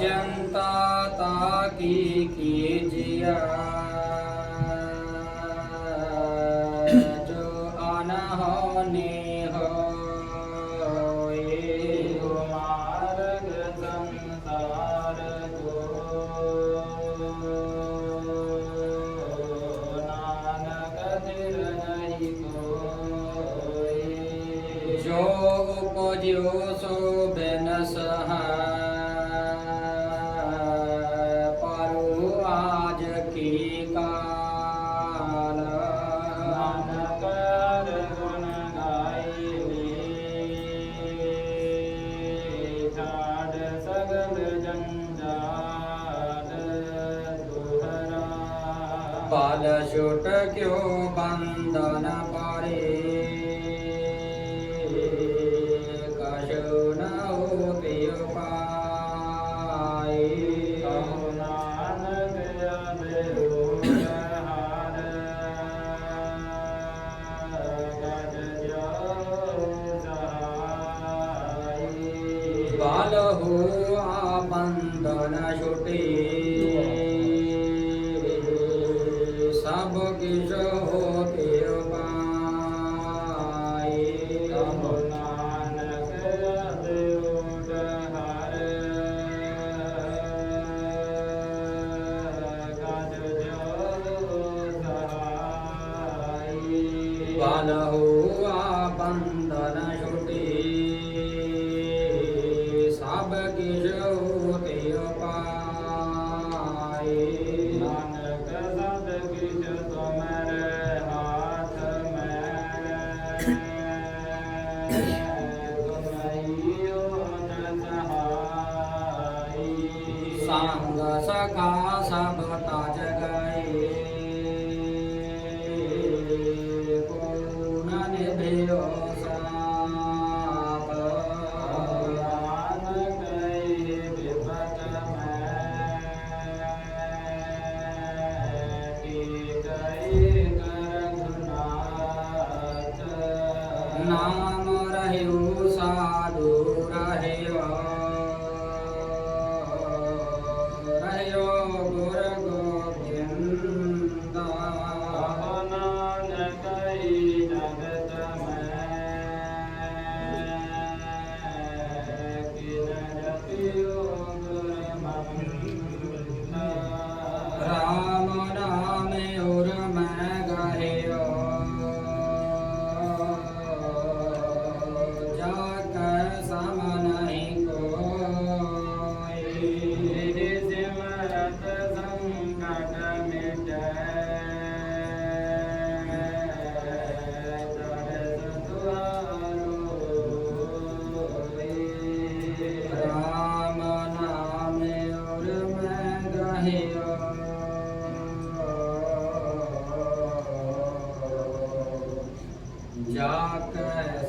ਚਿੰਤਾ ਤਾ ਕੀ ਕੀਜਿਆ ਜੋ ਅਨਹੋਨੀ ਹੋਏ ਮਾਰਗ ਸੰਸਾਰ ਕੋ ਨਾਨਕ ਦਿਲ ਨਹੀਂ ਕੋਈ ਜੋ ਉਪਜਿਓ ਸੋ ਬਿਨਸ ਬਾਲ ਛੁਟ ਕਿਉ ਬੰਧਨ ਪਾਰੇ? ਕਛੁ ਨ ਹੋਤਿ ਉਪਾਏ ਕਹੋ ਨਾਨਕ ਅਬਿਰੂਪ ਹਾਰ ਗਜ ਜੋ ਸਹਾਈ। ਬਾਲ ਹੋਆ ਬੰਧਨ ਛੁਟੇ। ਨਾਮ ਰਹਿਓ ਸਾਧੂ ਰਹਿਓ ਜਾ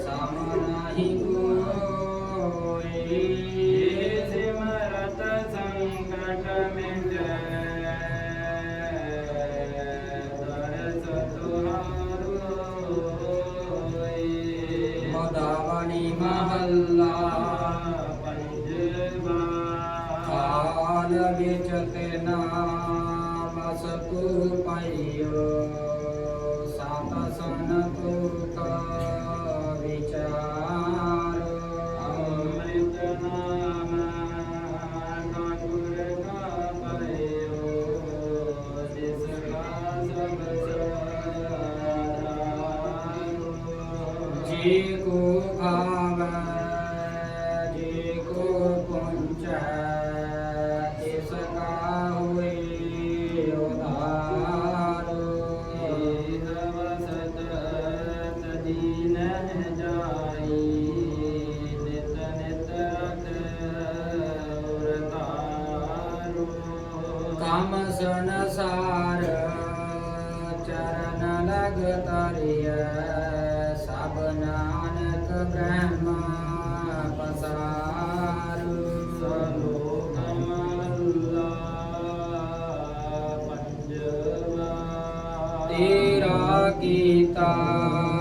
ਜੀ ਕੋ ਖਾਵੈ ਜੀ ਕੋ ਪੁੰਚੈ ਤਿਸ ਕਾ ਹੋਏ ਉਧਾਰ। ਕਮ ਸੰਸਾਰ ਚਰਨ ਲਗ ਤਰਿਐ। ਨਾਨਕ ਬ੍ਰਹਮ ਪਸਾਰੂ ਤੇਰਾ ਕੀਤਾ ਜਾਤੁ ਨਾਹੀ ਮਨ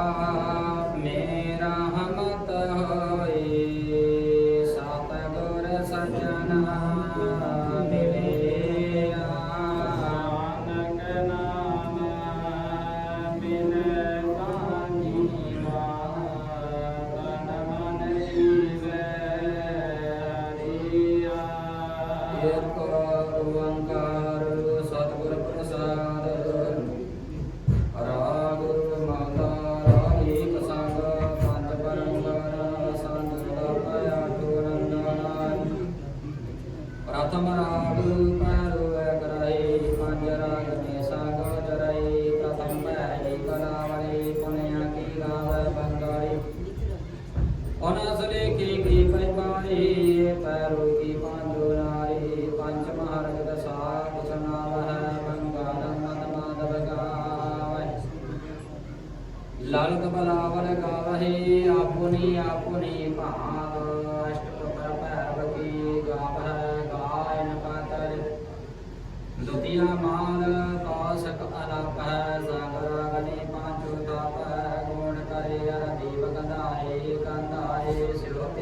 ਅਨਸ ਲੇਖੀ ਕੀ ਪਰਿਵਾਰੀ ਪੈਰੋ ਕੀ ਪਾਂਜੋ ਨਾਰੀ ਪੰਚ ਮਹਾਰਗ ਦਸਾ ਕੁਛ ਨਾਮ ਹੈ ਬੰਗਾਲ ਮਤ ਮਾਧਵ ਗਾਵੇ ਗਾਵਹਿ ਆਪੁਨੀ ਆਪੁਨੀ ਭਾਵ ਅਸ਼ਟਪੁਰ ਭੈਰਵ ਕੀ ਗਾਇਨ ਪਾਤਰ। ਦੁਤੀਆ ਮਾਲ ਕਾਸਕ ਅਲਪ ਹੈ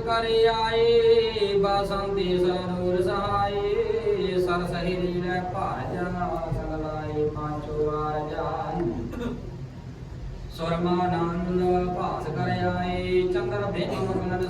ਕਰ ਆਏ ਬਾਸੰਤੀ ਸਰੂਰ ਸਹਾਏ। ਸਰ ਸਹਿਰੀ ਲੈ ਭਾਜਾ ਸਗਲਾਏ ਪਾਂਚੋ ਵਾਰ ਜਾਨ ਸੁਰਮਾਨੰਦ ਭਾਸ ਕਰ ਆਏ, ਚੰਦਰ ਬਿਨ ਮਗਨ